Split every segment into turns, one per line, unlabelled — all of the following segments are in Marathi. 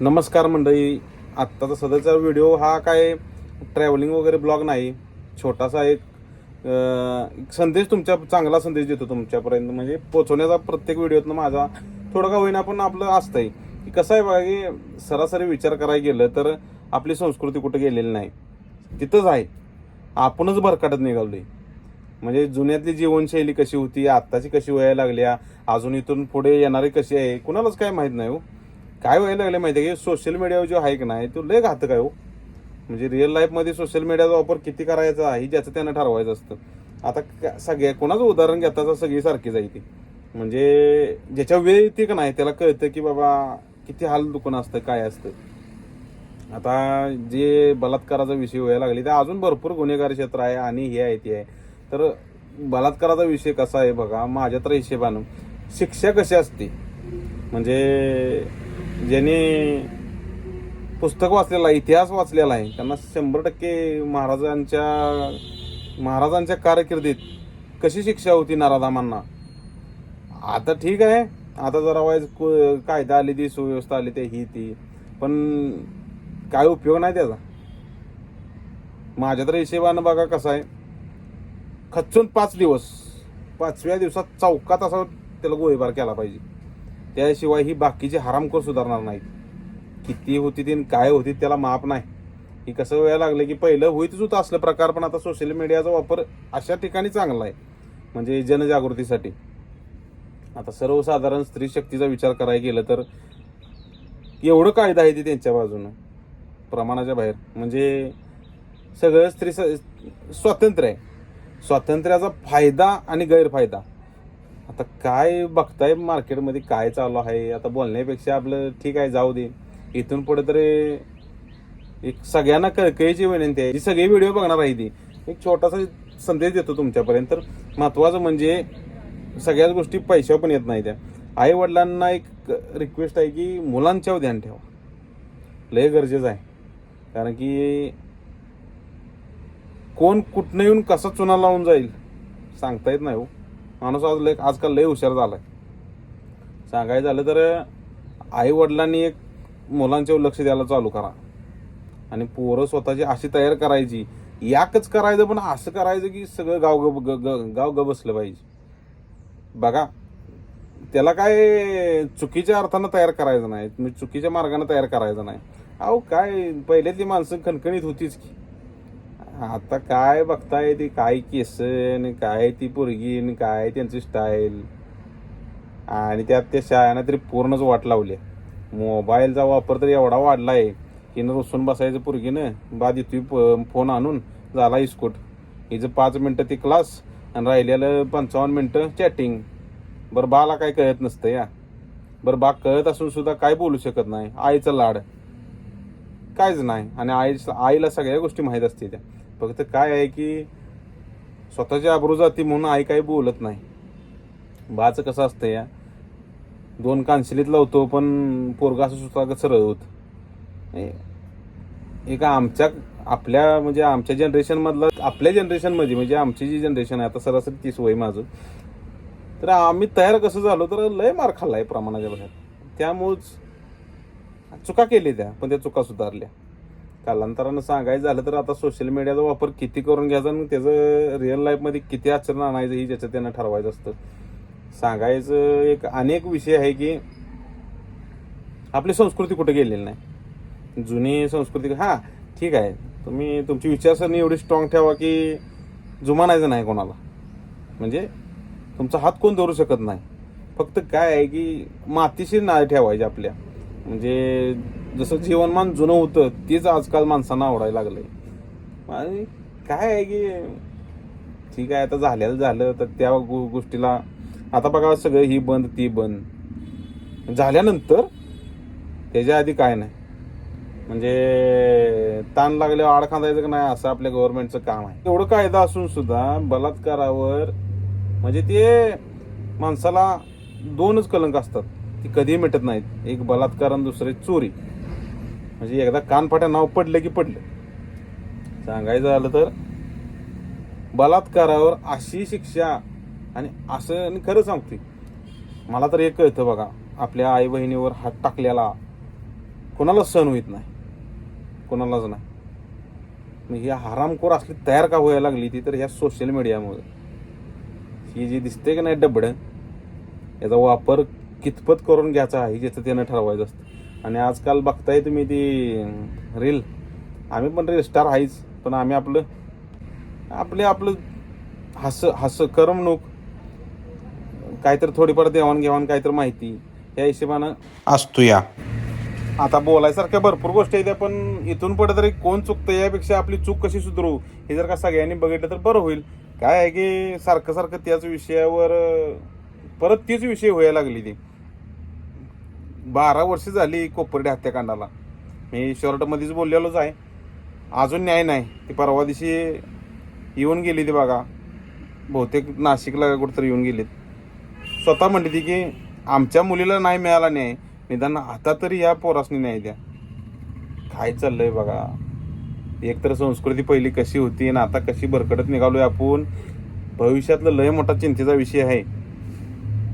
नमस्कार मंडळी. आत्ताचा सध्याचा व्हिडिओ हा काय ट्रॅव्हलिंग वगैरे ब्लॉग नाही. छोटासा एक एक संदेश तुमच्या चांगला संदेश देतो तुमच्यापर्यंत. म्हणजे पोचवण्याचा प्रत्येक व्हिडिओतनं माझा थोडं का होईना पण आपलं असतं आहे की कसं आहे बघा की सरासरी विचार करायला गेलं तर आपली संस्कृती कुठं गेलेली नाही. तिथंच आहे. आपणच भरकटत आहे म्हणजे जुन्यातली जीवनशैली कशी होती आत्ताची कशी व्हायला लागल्या अजून इथून पुढे येणारी कशी आहे कुणालाच काय माहीत नाही हो. काय व्हायला लागलं माहिती आहे की सोशल मीडियावर जो आहे की नाही तो लय घातक आहे हो. म्हणजे रिअल लाईफमध्ये सोशल मीडियाचा वापर किती करायचा आहे ज्याचं त्यांना ठरवायचं असतं. आता सगळ्या कोणाचं उदाहरण घेता तर सगळी सारखीच आहे ती. म्हणजे ज्याच्या वेळ येते का नाही त्याला कळतं की बाबा किती हाल दुखणं असतं काय असतं. आता जे बलात्काराचा विषय व्हायला लागले ते अजून भरपूर गुन्हेगार क्षेत्र आहे आणि हे आहे ते आहे. तर बलात्काराचा विषय कसा आहे बघा माझ्या तर हिशेबानं. शिक्षा कशी असते? म्हणजे ज्यांनी पुस्तक वाचलेलं आहे इतिहास वाचलेला आहे त्यांना शंभर टक्के महाराजांच्या महाराजांच्या कारकिर्दीत कशी शिक्षा होती नाराधामांना आता ठीक आहे. आता जरा वाईज कु- कायदा आली ती सुव्यवस्था आली ते ही ती. पण काय उपयोग नाही त्याचा. माझ्या तर हिशेबानं बघा कसं आहे. खचून पाच दिवस पाचव्या दिवसात चौकात असा त्याला गोळीबार केला पाहिजे. त्याशिवाय ही बाकीची हरामखोर सुधारणार नाहीत. किती होती ती काय होती त्याला माप नाही. हे कसं व्हायला लागलं की पहिलं होईतच होतं असलं प्रकार पण आता सोशल मीडियाचा वापर अशा ठिकाणी चांगला आहे. म्हणजे जनजागृतीसाठी. आता सर्वसाधारण स्त्री शक्तीचा विचार करायला गेलं तर एवढं कायदा आहे ते त्यांच्या बाजूनं. प्रमाणाच्या बाहेर. म्हणजे सगळं स्त्री स- स्वातंत्र्य आहे. स्वातंत्र्याचा फायदा आणि गैरफायदा. आता काय बघताय मार्केटमध्ये काय चालू आहे? आता बोलण्यापेक्षा आपलं ठीक आहे जाऊ दे. इथून पुढे तरी एक सगळ्यांना कळकळीची विनंती आहे. जी सगळी व्हिडिओ बघणार आहे ती. एक छोटासा संदेश देतो तुमच्यापर्यंत. तर महत्वाचं म्हणजे सगळ्याच गोष्टी पैशावर पण येत नाही त्या आई वडिलांना एक रिक्वेस्ट आहे की मुलांच्यावर ध्यान ठेवा. लय गरजेचं आहे. कारण की कोण कुठनं येऊन कसा चुना लावून जाईल? सांगता येत नाही हो. माणूस आज लय आजकाल लय हुशार झालाय. सांगायचं झालं तर आई वडिलांनी एक मुलांच्यावर लक्ष द्यायला चालू करा. आणि पोरं स्वतःची अशी तयार करायची याकच करायचं पण असं करायचं की सगळं गाव ग ग- ग- गाव ग बसलं पाहिजे. बघा त्याला काय चुकीच्या अर्थानं तयार करायचं नाही तुम्ही चुकीच्या मार्गाने तयार करायचं नाही. अहो काय पहिल्यातली माणसं खणखणीत होतीच की. आता काय बघताय ती? काय केस आणि काय ती पोरगी आणि काय त्यांची स्टाईल आणि त्यात त्या शाळेनं तरी पूर्णच वाट लावली. मोबाईलचा वापर तर एवढा वाढला आहे की न रुसून बसायचं पोरगीनं बाद येतोय फोन आणून झाला इस्कोट. हिचं पाच मिनटं ती क्लास आणि राहिलेलं पंचावन्न मिनटं चॅटिंग बरं बाला काय कळत नसतं या. बरं बा कळत असून सुद्धा काय बोलू शकत नाही. आईचं लाड. काहीच नाही. आणि आई आईला सगळ्या गोष्टी माहीत असते त्या. फक्त काय आहे की स्वतःची आबरू जाती म्हणून आई काही बोलत नाही. बाचं कसं असतं या? दोन कानशिलीत लावतो पण पोरगा असं सुद्धा सरळ होत. एक आमच्या आपल्या म्हणजे आमच्या जनरेशनमधला आपल्या जनरेशनमध्ये म्हणजे आमची जी जनरेशन आहे आता सरासरी तीस वय माझं. तर आम्ही तयार कसं झालो तर लय मार खाल्लाय प्रमाणाच्या बाहेर त्यामुळंच चुका केली त्या पण त्या चुका सुधारल्या. कालांतरानं सांगायचं झालं तर आता सोशल मीडियाचा वापर किती करून घ्यायचा आणि त्याचं रिअल लाईफमध्ये किती आचरण आणायचं ही ज्याचं त्यांना ठरवायचं असतं. सांगायचं एक अनेक विषय आहे की आपली संस्कृती कुठे गेलेली नाही. जुनी संस्कृती हां ठीक आहे. तुम्ही तुमची विचारसरणी एवढी स्ट्रॉंग ठेवा की जुमानायचं नाही कोणाला. म्हणजे तुमचा हात कोण धरू शकत नाही. फक्त काय आहे की मातीशी नाळ ठेवायची आपल्या. म्हणजे जसं जीवनमान जुनं होतं तेच आजकाल माणसांना आवडायला लागलंय. आणि काय आहे की ठीक आहे आता झालेलं झालं तर त्या गो- गोष्टीला आता बघा सगळं ही बंद ती बंद. झाल्यानंतर त्याच्या आधी काय नाही. म्हणजे ताण लागल्यावर आड खांदायचं का नाही असं आपल्या गव्हर्नमेंटचं काम आहे. एवढं कायदा असून सुद्धा बलात्कारावर म्हणजे ते माणसाला दोनच कलंक असतात. ती कधी मिटत नाहीत. एक बलात्कार आणि दुसरे चोरी. म्हणजे एकदा कानफाट्या नाव पडलं की पडलं. सांगायचं झालं तर बलात्कारावर अशी शिक्षा आणि असं आणि खरं सांगते मला तर एक कळतं बघा आपल्या आई बहिणीवर हात टाकलेला कोणाला सण होत नाही? कोणालाच नाही. मग ही हरामखोर असली तयार का व्हायला लागली ती तर ह्या सोशल मीडियामुळे ही जी दिसते की नाही डबडं याचा वापर कितपत करून घ्यायचा आहे ज्याचं त्यानं ठरवायचं असतं. आणि आजकाल बघताय तुम्ही ती रील. आम्ही पण रील स्टार आहेच पण आम्ही आपलं आपले आपलं हस हस करमणूक काहीतरी थोडीफार देवाणघेवाण काहीतरी माहिती या हिशोबानं असतो या आता बोलायसारख्या भरपूर गोष्टी आहेत पण इथून पुढे तरी कोण चुकतं यापेक्षा आपली चूक कशी सुधारू हे जर का सगळ्यांनी बघितलं तर बरं होईल. काय आहे की सारखं सारखं त्याच विषयावर परत तीच विषय व्हायला लागली ती. बारा वर्ष झाली कोपर्डे हत्याकांडाला. मी शॉर्टमध्येच बोललेलोच आहे. अजून न्याय नाही. ती परवा दिवशी येऊन गेली ती बघा. बहुतेक नाशिकला कुठंतरी येऊन गेलीत. स्वतः म्हणली ती की आमच्या मुलीला नाही मिळाला न्याय. निदान आता तरी या पोरासनी न्याय द्या. काय चाललंय बघा. एकतर संस्कृती पहिली कशी होती आणि आता कशी भरकटत निघालोय आपण भविष्यातलं लय मोठा चिंतेचा विषय आहे.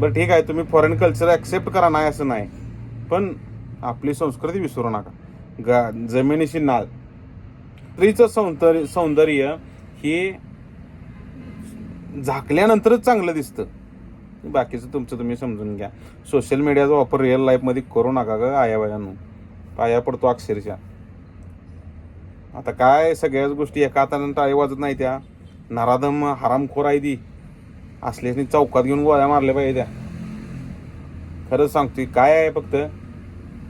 बरं ठीक आहे. तुम्ही फॉरेन कल्चर ॲक्सेप्ट करा नाही असं नाही. पण आपली संस्कृती विसरू नका. गा जमिनीशी नाळ स्त्रीचं सौंदर्य सौंदर्य हे झाकल्यानंतरच चांगलं दिसतं. बाकीचं तुमचं तुम्ही समजून घ्या. सोशल मीडियाचा वापर रिअल लाईफमध्ये करू नका ग आयाबायांनो. पाया पडतो अक्षरशः. आता काय सगळ्याच गोष्टी एका हाताने टाळी वाजत नाही त्या. नराधम हरामखोर आहे ती. असल्याने चौकात घेऊन गोळ्या मारल्या पाहिजे त्या. खरंच सांगतोय काय आहे फक्त?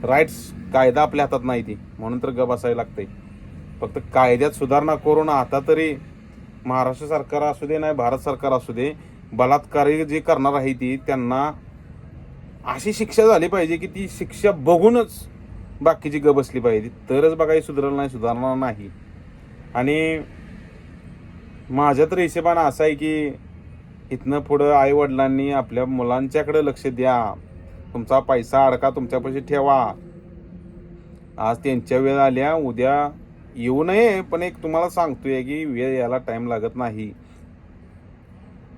राईट्स कायदा आपल्या हातात नाही ती. म्हणून तर ग बसायला लागते. फक्त कायद्यात सुधारणा करून आता तरी महाराष्ट्र सरकार असू दे नाही भारत सरकार असू दे बलात्कारी जे करणार आहे ती त्यांना अशी शिक्षा झाली पाहिजे की ती शिक्षा बघूनच बाकीची ग बसली पाहिजे. तरच बघाही सुधारलं नाही सुधारणार नाही. आणि माझ्या तर हिशेबानं असं आहे की इथनं पुढं आई वडिलांनी आपल्या मुलांच्याकडे लक्ष द्या. तुमचा पैसा अडका तुमच्यापाशी ठेवा. आज त्यांच्या वेळ आल्या उद्या येऊ नये पण एक तुम्हाला सांगतोय की वेळ याला टाईम लागत नाही.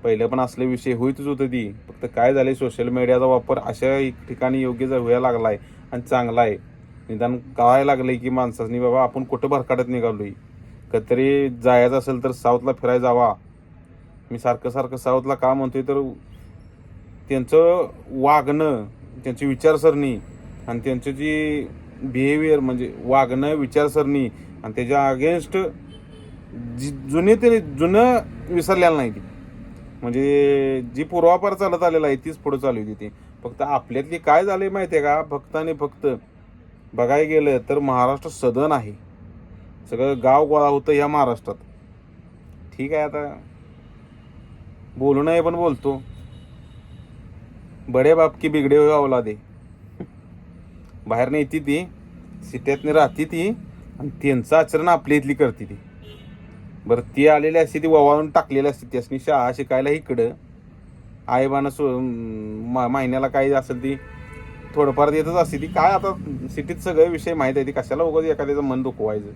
पहिलं पण असले विषय होईतच होतं ती. फक्त काय झाले सोशल मीडियाचा वापर अशा एक ठिकाणी योग्य जर व्हायला लागलाय आणि चांगला आहे निदान कळायला लागलंय की माणसाने बाबा आपण कुठं भरकाटत निघालोय? कधीतरी जायचं असेल तर साऊथला फिरायला जावा. मी सारखं सारखं साऊथला का म्हणतोय तर त्यांचं वागणं त्यांची विचारसरणी आणि त्यांचं जी बिहेवियर म्हणजे वागणं विचारसरणी आणि त्याच्या अगेन्स्ट जी जुने ते जुनं विसरलेलं नाही ती. म्हणजे जी पूर्वापार चालत आलेलं आहे तीच पुढं चालू आहे ती. फक्त आपल्यातली काय झाले माहिती आहे का? फक्त आणि फक्त बघायला गेलं तर महाराष्ट्र सदन आहे. सगळं गाव गोळा होतं ह्या महाराष्ट्रात. ठीक आहे आता. बोलू नये पण बोलतो. बडे बाप की बिगडे हुए औलादे. बाहेर येते ती सिट्यातनं राहते ती आणि त्यांचं आचरण आपल्या इथली करते ती. बरं ती आलेली असते ती ववाळून टाकलेली असते त्यासनी शाळा शिकायला इकडं. आईबानं सो महिन्याला काही असेल ती थोडंफार देतच असते ती. काय आता सिटीत सगळे विषय माहीत आहे ती कशाला उगाच एखाद्याचं मन दुखवायचं?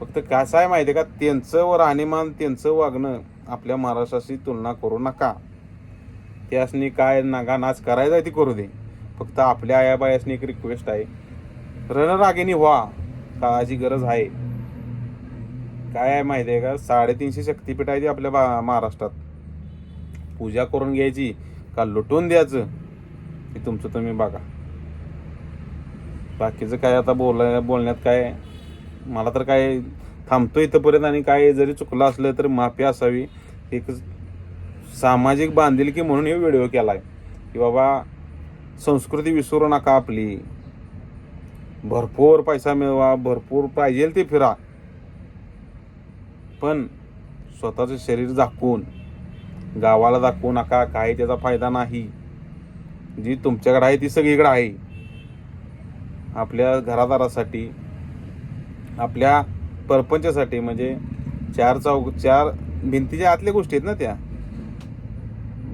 फक्त कसं आहे माहिती आहे का त्यांचं व राहणीमान त्यांचं वागणं आपल्या महाराष्ट्राशी तुलना करू नका. त्यासनी काय नागा नाच करायचा आहे ती करू दे. फक्त आपल्या आयाबायासनी एक रिक्वेस्ट आहे. रणरागिनी व्हा. काळाची गरज आहे. काय आहे माहिती आहे का? साडेतीनशे शक्तीपीठ आहे ती आपल्या बा- महाराष्ट्रात. पूजा करून घ्यायची का लुटून द्यायचं? हे तुमचं तुम्ही बघा. बाकीचं काय आता बोलाय बोलण्यात काय? मला तर काय थांबतो इथंपर्यंत आणि काय जरी चुकलं असलं तर माफी असावी. एकच सामाजिक बांधिलकी म्हणून हे व्हिडिओ केला आहे की बाबा संस्कृती विसरू नका आपली. भरपूर पैसा मिळवा भरपूर पाहिजे ते फिरा. पण स्वतःचं शरीर दाखवून गावाला दाखवू नका काही त्याचा फायदा नाही. जी तुमच्याकडे आहे ती सगळीकडे आहे. आपल्या घरादारासाठी आपल्या परपंचासाठी म्हणजे चार चौक चार भिंतीच्या आतल्या गोष्टी आहेत ना त्या.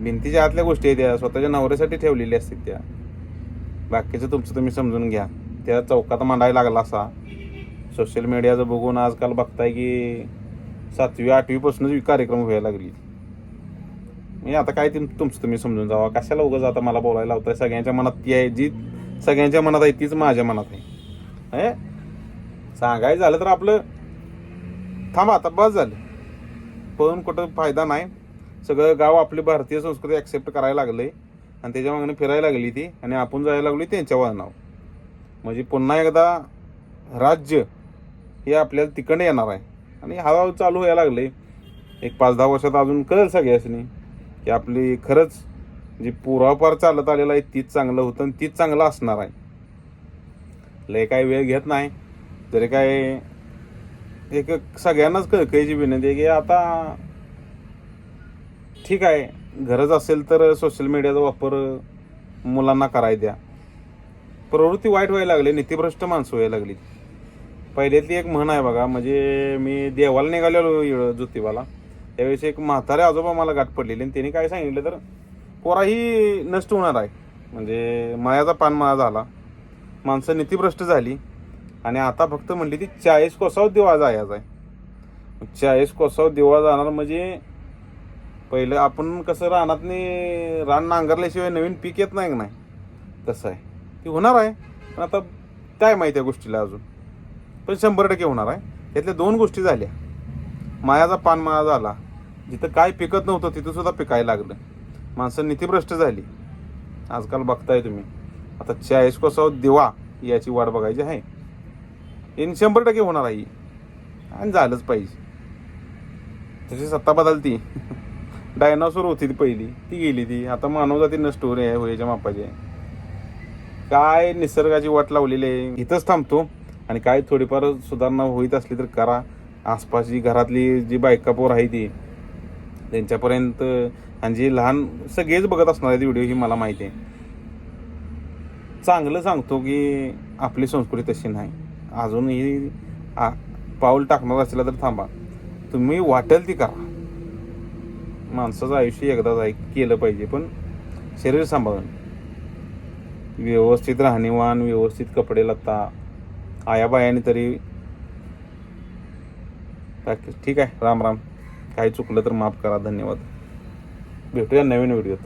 भिंतीच्या आतल्या गोष्टी आहेत त्या. स्वतःच्या नवऱ्यासाठी ठेवलेल्या असतात त्या. बाकीचं तुमचं तुम्ही समजून घ्या. त्या चौकात मांडायला लागला असा. सोशल मीडियाचं बघून आजकाल बघताय की सातवी आठवीपासूनच कार्यक्रम व्हायला लागली. म्हणजे आता काय ते तुमचं तुम्ही समजून जावा. कशाला उगाच आता मला बोलायला लावताय? सगळ्यांच्या मनात ती आहे जी सगळ्यांच्या मनात आहे तीच माझ्या मनात आहे. हे? सांगायचं झालं तर आपलं थांबा आता बस झालं. पळून कुठं फायदा नाही. सगळं गाव आपली भारतीय संस्कृती ॲक्सेप्ट करायला लागले आणि त्याच्या मागणी फिरायला लागली ती. आणि आपण जायला लागली त्यांच्या वळणावर. म्हणजे पुन्हा एकदा राज्य हे आपल्याला तिकडे येणार आहे. आणि हळूहळू चालू व्हायला लागले एक पाच दहा वर्षात अजून कळेल सगळ्यासनी की आपली खरंच जी पूर्वापार चालत आलेलं आहे तीच चांगलं होतं आणि तीच चांगलं असणार आहे. लय काय वेळ घेत नाही. तरी काय एक सगळ्यांनाच कळकळीची विनंती आहे की आता ठीक आहे. गरज असेल तर सोशल मीडियाचा वापर मुलांना कराय द्या. प्रवृत्ती वाईट व्हायला लागली नीतिभ्रष्ट माणसं व्हायला लागली. पहिल्यातली एक म्हण आहे बघा म्हणजे मी देवाला निघालेलो ज्योतिबाला. त्यावेळेस एक म्हातारे आजोबा मला गाठ पडलेली आणि त्यांनी काय सांगितलं तर पोराही नष्ट होणार आहे. म्हणजे मायाचा पानमळा झाला. माणसं नीतिभ्रष्ट झाली. आणि आता फक्त म्हणली ती चाळीस कोसाव दिवा जायचा आहे. चाळीस कोसाव दिवा जाणार म्हणजे पहिलं आपण कसं रानातनी रान नांगरल्याशिवाय नवीन पीक येत नाही नाही? तसं आहे? ती होणार आहे. पण आता काय माहिती आहे गोष्टीला अजून? पण शंभर टक्के होणार आहे. त्यातल्या दोन गोष्टी झाल्या. मायाचा पानमाळा झाला. जिथं काय पिकत नव्हतं तिथं सुद्धा पिकायला लागलं. माणसं नीतिभ्रष्ट झाली. आजकाल बघताय तुम्ही. आता चाळीस कोसाव दिवा याची वाट बघायची आहे. इन शंभर टक्के होणार आहे ही. आणि झालंच पाहिजे. त्याची सत्ता बदलती. डायनासोर होती ती पहिली. ती गेली ती. आता मानवजाती नष्ट हो रे होयाच्या मापाची. काय निसर्गाची वाट लावलेली आहे इथंच थांबतो. आणि काय थोडीफार सुधारणा होईत असली तर करा. आसपासची घरातली जी बायका पोर आहे ती त्यांच्यापर्यंत आणि जी लहान सगळेच बघत असणार आहेत व्हिडिओ ही मला माहिती आहे. चांगलं सांगतो की आपली संस्कृती तशी नाही. अजूनही आ- पाऊल टाकणार असेल तर थांबा. तुम्ही वाटेल ती करा. माणसाचं आयुष्य एकदाच आहे केलं पाहिजे. पण शरीर सांभाळून व्यवस्थित राहणीमान व्यवस्थित कपडे लत्ता आयाबायाने तरी ठीक आहे राम राम. काही चुकलं तर माफ करा. धन्यवाद. भेटूया नवीन व्हिडिओत.